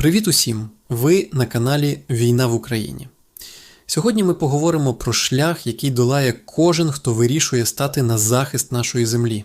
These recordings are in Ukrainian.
Привіт усім! Ви на каналі Війна в Україні. Сьогодні ми поговоримо про шлях, який долає кожен, хто вирішує стати на захист нашої землі.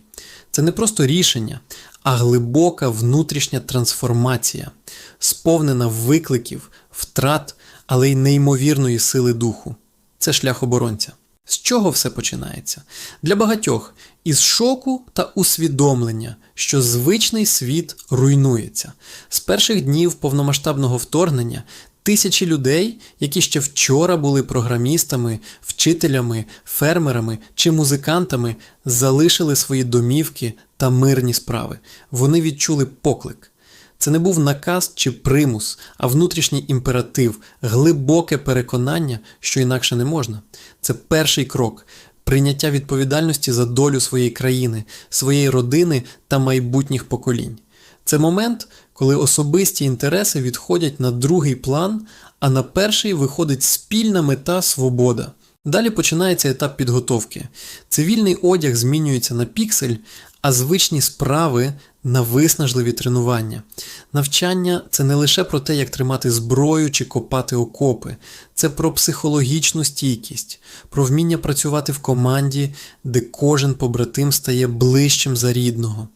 Це не просто рішення, а глибока внутрішня трансформація, сповнена викликів, втрат, але й неймовірної сили духу. Це шлях оборонця. З чого все починається? Для багатьох із шоку та усвідомлення, що звичний світ руйнується. З перших днів повномасштабного вторгнення тисячі людей, які ще вчора були програмістами, вчителями, фермерами чи музикантами, залишили свої домівки та мирні справи. Вони відчули поклик. Це не був наказ чи примус, а внутрішній імператив, глибоке переконання, що інакше не можна. Це перший крок прийняття відповідальності за долю своєї країни, своєї родини та майбутніх поколінь. Це момент, коли особисті інтереси відходять на другий план, а на перший виходить спільна мета свобода. Далі починається етап підготовки. Цивільний одяг змінюється на піксель, а звичні справи на виснажливі тренування. Навчання це не лише про те, як тримати зброю чи копати окопи, це про психологічну стійкість, про вміння працювати в команді, де кожен побратим стає ближчим за рідного.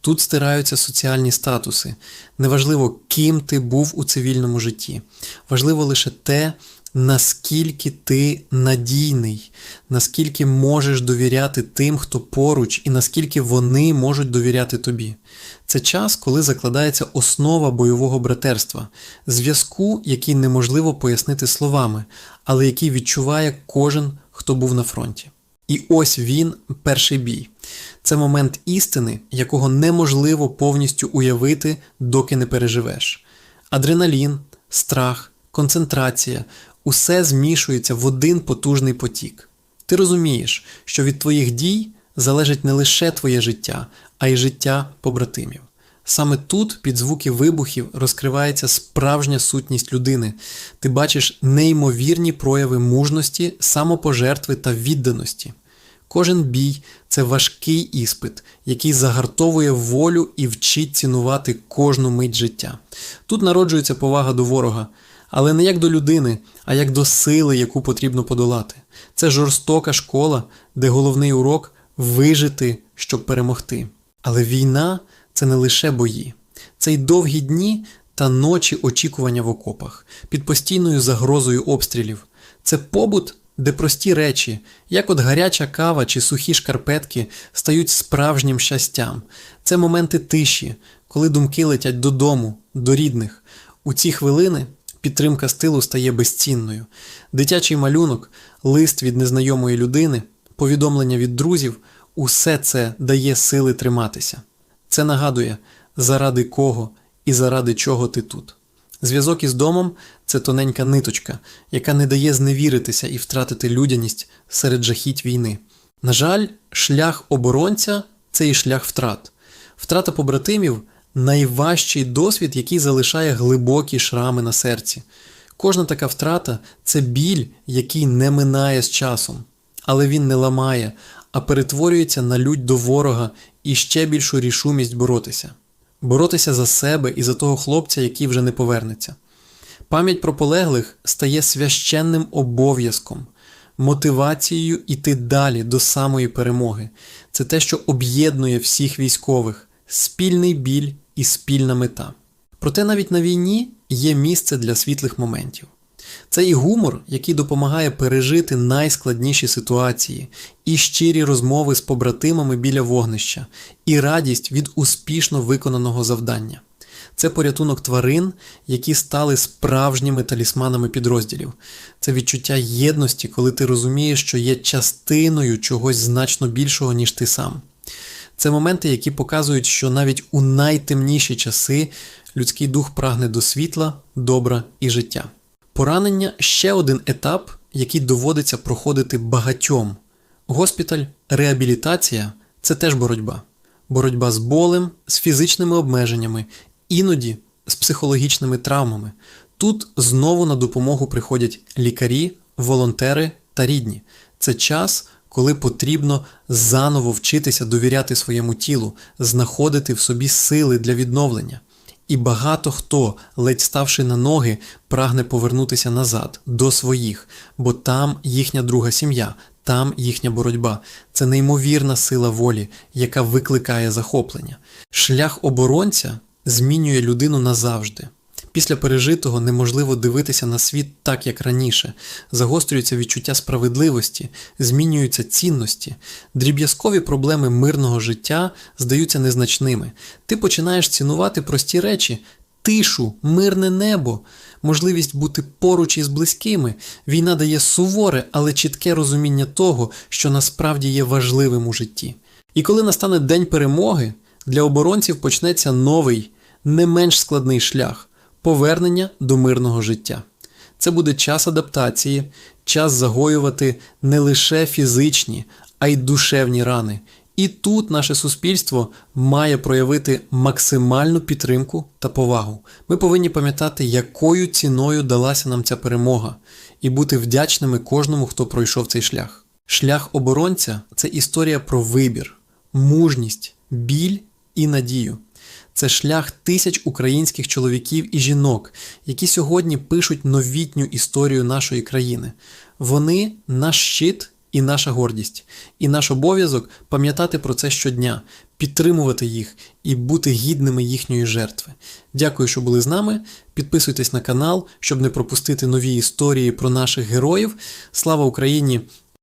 Тут стираються соціальні статуси. Неважливо, ким ти був у цивільному житті. Важливо лише те, наскільки ти надійний, наскільки можеш довіряти тим, хто поруч, і наскільки вони можуть довіряти тобі. Це час, коли закладається основа бойового братерства, зв'язку, який неможливо пояснити словами, але який відчуває кожен, хто був на фронті. І ось він, перший бій. Це момент істини, якого неможливо повністю уявити, доки не переживеш. Адреналін, страх, концентрація усе змішується в один потужний потік. Ти розумієш, що від твоїх дій залежить не лише твоє життя, а й життя побратимів. Саме тут, під звуки вибухів, розкривається справжня сутність людини. Ти бачиш неймовірні прояви мужності, самопожертви та відданості. Кожен бій це важкий іспит, який загартовує волю і вчить цінувати кожну мить життя. Тут народжується повага до ворога, але не як до людини, а як до сили, яку потрібно подолати. Це жорстока школа, де головний урок вижити, щоб перемогти. Але війна це не лише бої, це й довгі дні та ночі очікування в окопах, під постійною загрозою обстрілів. Це побут, де прості речі, як от гаряча кава чи сухі шкарпетки, стають справжнім щастям. Це моменти тиші, коли думки летять додому, до рідних. У ці хвилини підтримка стилу стає безцінною. Дитячий малюнок, лист від незнайомої людини, повідомлення від друзів усе це дає сили триматися. Це нагадує, заради кого і заради чого ти тут. Зв'язок із домом це тоненька ниточка, яка не дає зневіритися і втратити людяність серед жахіть війни. На жаль, шлях оборонця це і шлях втрат. Втрата побратимів найважчий досвід, який залишає глибокі шрами на серці. Кожна така втрата це біль, який не минає з часом, але він не ламає, а перетворюється на лють до ворога і ще більшу рішумість боротися. Боротися за себе і за того хлопця, який вже не повернеться. Пам'ять про полеглих стає священним обов'язком, мотивацією йти далі до самої перемоги. Це те, що об'єднує всіх військових, спільний біль і спільна мета. Проте навіть на війні є місце для світлих моментів. Це і гумор, який допомагає пережити найскладніші ситуації, і щирі розмови з побратимами біля вогнища, і радість від успішно виконаного завдання. Це порятунок тварин, які стали справжніми талісманами підрозділів. Це відчуття єдності, коли ти розумієш, що є частиною чогось значно більшого, ніж ти сам. Це моменти, які показують, що навіть у найтемніші часи людський дух прагне до світла, добра і життя. Поранення ще один етап, який доводиться проходити багатьом. Госпіталь, реабілітація це теж боротьба. Боротьба з болем, з фізичними обмеженнями, іноді з психологічними травмами. Тут знову на допомогу приходять лікарі, волонтери та рідні. Це час, коли потрібно заново вчитися довіряти своєму тілу, знаходити в собі сили для відновлення. І багато хто, ледь ставши на ноги, прагне повернутися назад до своїх, бо там їхня друга сім'я, там їхня боротьба. Це неймовірна сила волі, яка викликає захоплення. Шлях оборонця змінює людину назавжди. Після пережитого неможливо дивитися на світ так, як раніше. Загострюється відчуття справедливості, змінюються цінності. Дріб'язкові проблеми мирного життя здаються незначними. Ти починаєш цінувати прості речі, тишу, мирне небо, можливість бути поруч із близькими. Війна дає суворе, але чітке розуміння того, що насправді є важливим у житті. І коли настане день перемоги, для оборонців почнеться новий, не менш складний шлях повернення до мирного життя. Це буде час адаптації, час загоювати не лише фізичні, а й душевні рани. І тут наше суспільство має проявити максимальну підтримку та повагу. Ми повинні пам'ятати, якою ціною далася нам ця перемога, і бути вдячними кожному, хто пройшов цей шлях. Шлях оборонця це історія про вибір, мужність, біль і надію. Це шлях тисяч українських чоловіків і жінок, які сьогодні пишуть новітню історію нашої країни. Вони наш щит і наша гордість, і наш обов'язок пам'ятати про це щодня, підтримувати їх і бути гідними їхньої жертви. Дякую, що були з нами. Підписуйтесь на канал, щоб не пропустити нові історії про наших героїв. Слава Україні!